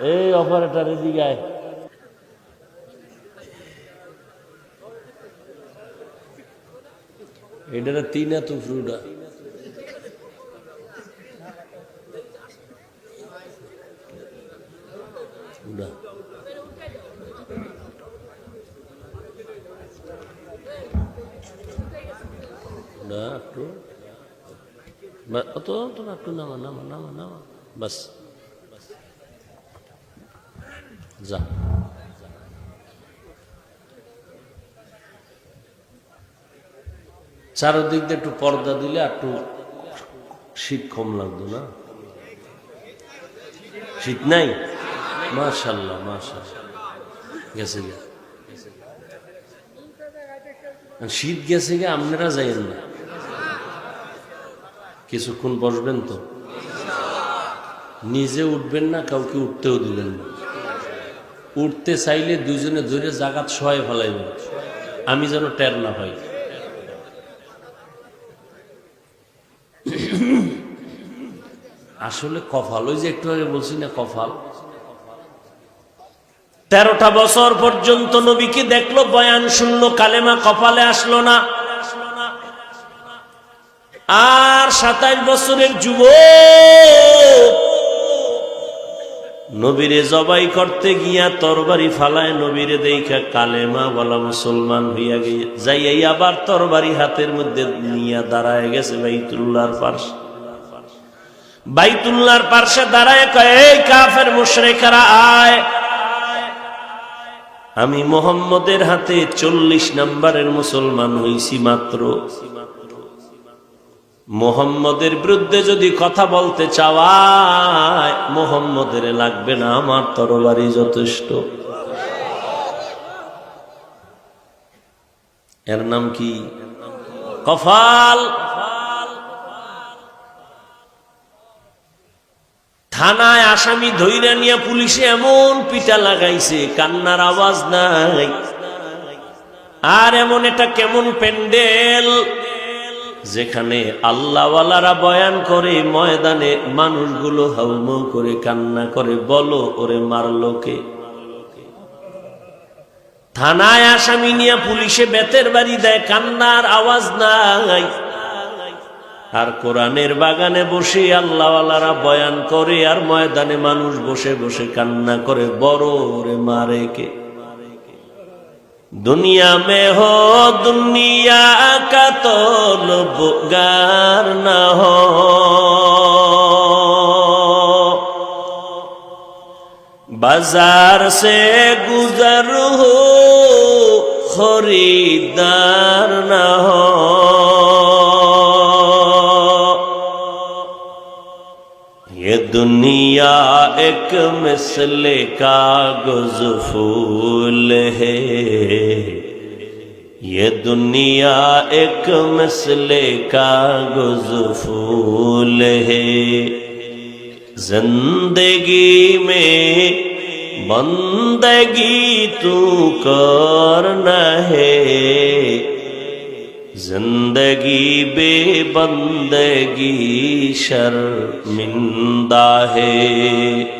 এই অপারেটার এদিকে আয় এটার তিন এত ফ্রুটা উড়া না একটু। বা- অত অত না, একটু নামা নামা নামা নামা। বাস। চারোদিক দিয়ে একটু পর্দা দিলে একটু শীত কম লাগতো না? শীত নাই? মাশাল্লাহ মাশাল্লাহ। গেছে শীত গেছে গে আপনারা যাইয়েন না। কিছুক্ষণ বসবেন তো। নিজে উঠবেন না, কাউকে উঠতেও দিবেন না। উঠতে চাইলে দুজনে ধরে জাগাত সহায় ফেলাইবেন আমি যেন টের না হয় আসলে কফাল ওই যে একটু আগে বলছি না কফাল তেরোটা বছর পর্যন্ত নবীকে দেখল? বয়ান শূন্য কালেমা কপালে আসলো না। আর সাতাশ বছরের যুব নবীরে জবাই করতে গিয়া তরবারি ফালায়, নবীরে দেখা কালেমা বলা মুসলমান হইয়া গিয়ে যাইয়াই আবার তরবারি হাতের মধ্যে নিয়া দাঁড়ায় গেছে বাইতুল্লাহর পার্শ্বে। বাইতুল্লাহর পার্শ্বে দাঁড়ায় কয়, এই কাফের মুশরেকারা, আয়। আমি মোহাম্মদের হাতে চল্লিশ নাম্বারের মুসলমান হইছি মাত্র। মোহাম্মদের বিরুদ্ধে যদি কথা বলতে চাওয়ায়, মোহাম্মদের লাগবে না আমার তরবারি যথেষ্ট। এর নাম কি? কফাল। থানায় আসামি ধৈর্য নিয়ে পুলিশে এমন পিটা লাগাইছে, কান্নার আওয়াজ নাই। আর এমন এটা কেমন প্যান্ডেল। যেখানে আল্লাহওয়ালারা বয়ান করে, ময়দানে মানুষগুলো হাউমাউ করে কান্না করে, বলো ওরে মারলো কে? থানায় আসামি নিয়ে পুলিশে বেতের বাড়ি দেয়, কান্নার আওয়াজ নাই। আর কোরআনের বাগানে বসে আল্লাহওয়ালারা বয়ান করে, আর ময়দানে মানুষ বসে বসে কান্না করে, বড় ওরে মারে কে? दुनिया में हो दुनिया का तो लुबगार न हो बाजार से गुजर हो खरीदार न हो हो ये दुनिया एक मिसल कागज़ फूल है। ये दुनिया एक मिसल कागज़ फूल है। ज़िंदगी में बंदगी तू करना है। زندگی بے بندگی شرمندہ ہے